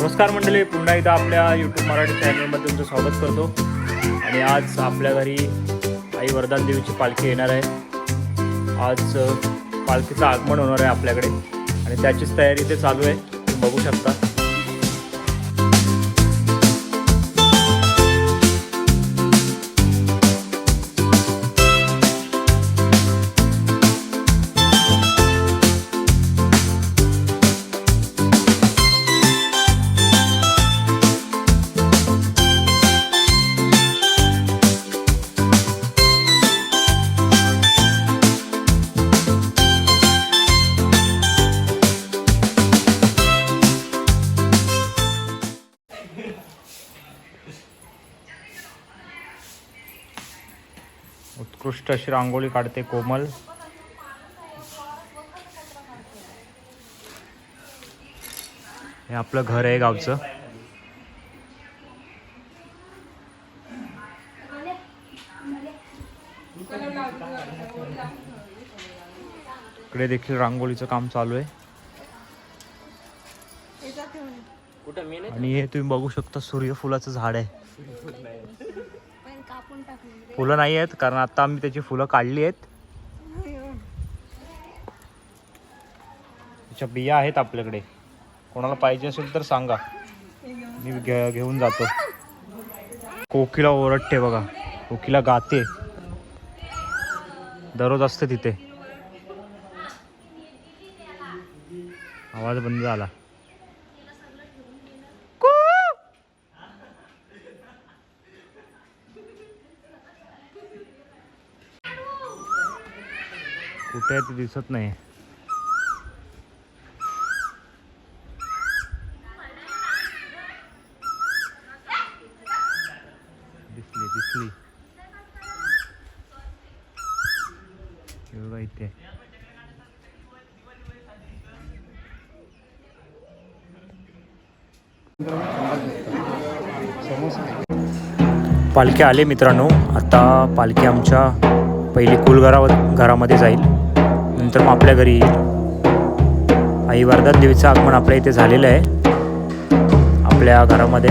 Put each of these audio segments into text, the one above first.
नमस्कार मंडळी पुन्हा एकदा आपल्या यूट्यूब मराठी चॅनलमध्ये तुमचं स्वागत करतो. आणि आज आपल्या घरी आई वरदान देवीची पालखी येणार आहे. आज पालखीचं आगमन होणार आहे आपल्याकडे. आणि त्याचीच तयारी ते चालू आहे. तुम्ही बघू शकता. उत्कृष्ट अशी रांगोळी काढते कोमल. हे आपलं घर आहे गावचं. इकडे देखील रांगोळीचं काम चालू आहे. आणि हे तुम्ही बघू शकता सूर्यफुलाचं झाड आहे. फुलं नाही आहेत कारण आता आम्ही त्याची फुलं काढली आहेत. त्याच्या बिया आहेत आपल्याकडे. कोणाला पाहिजे असेल तर सांगा. मी घे घेऊन जातो. कोकिला ओरडते बघा. कोकिला गाते. दररोज असते तिथे. आवाज बंद झाला. कुठे आहे ते दिसत नाही. दिसली दिसली. एवढा इथे. पालखी आले मित्रांनो. आता पालखी आमच्या पहिली कुलघरा घरामध्ये जाईल. नंतर मग आपल्या घरी येईल. आई वरदान देवीचं आगमन आपल्या इथे झालेलं आहे. आपल्या घरामध्ये.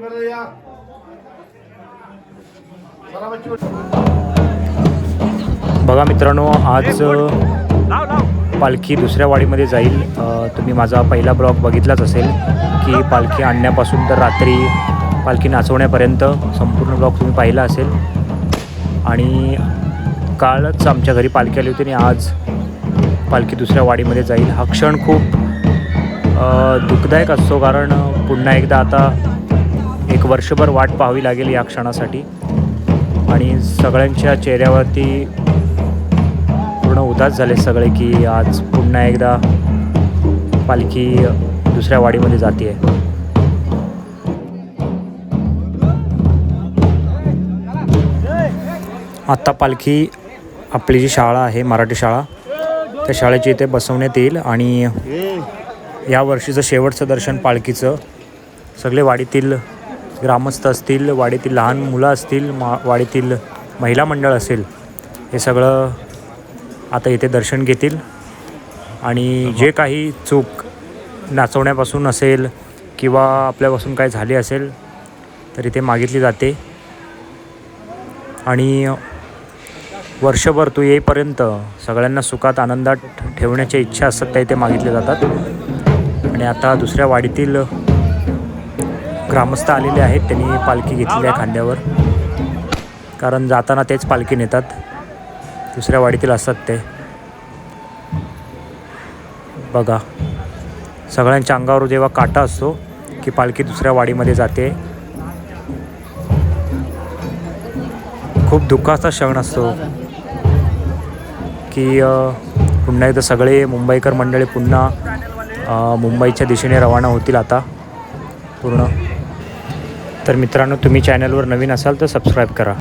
या बघा मित्रांनो आज पालखी दुसऱ्या वाडीमध्ये जाईल. तुम्ही माझा पहिला ब्लॉग बघितलाच असेल की पालखी आणण्यापासून तर रात्री पालखी नाचवण्यापर्यंत संपूर्ण ब्लॉग तुम्ही पाहिला असेल. आणि कालच आमच्या घरी पालखी आली होती आणि आज पालखी दुसऱ्या वाडीमध्ये जाईल. हा क्षण खूप दुःखदायक असतो कारण पुन्हा एकदा आता एक वर्षभर वाट पाहावी लागेल या क्षणासाठी. आणि सगळ्यांच्या चेहऱ्यावरती पूर्ण उदास झाले सगळे की आज पुन्हा एकदा पालखी दुसऱ्या वाडीमध्ये जाते आहे आत्ता पालखी आपली जी शाळा आहे मराठी शाळा त्या शाळेची इथे बसवण्यात येईल आणि या वर्षीचं शेवटचं दर्शन पालखीचं सगळे वाडीतील ग्रामस्थ असतील वाडीतील लहान मुलं असतील मा वाडीतील महिला मंडळ असेल हे सगळं आता इथे दर्शन घेतील. आणि जे काही चूक नाचवण्यापासून असेल किंवा आपल्यापासून काय झाली असेल तर इथे मागितली जाते. आणि वर्षभर तू येईपर्यंत सगळ्यांना सुखात आनंदात ठेवण्याच्या इच्छा असतात त्या इथे मागितल्या जातात. आणि आता दुसऱ्या वाडीतील ग्रामस्थ आलेले आहेत. त्यांनी पालखी घेतलेली आहे खांद्यावर. कारण जाताना तेच पालखी नेतात. दुसऱ्या वाडीतील असतात ते. बघा. सगळ्यांच्या अंगावर जेव्हा काटा असतो की पालखी दुसऱ्या वाडीमध्ये जाते खूप दुःखाचा क्षण असतो की पुन्हा एकदा सगळे मुंबईकर मंडळी पुन्हा मुंबईच्या दिशेने रवाना होतील आता पूर्ण. तर मित्रांनो तुम्ही चॅनलवर नवीन असाल तर सबस्क्राईब करा.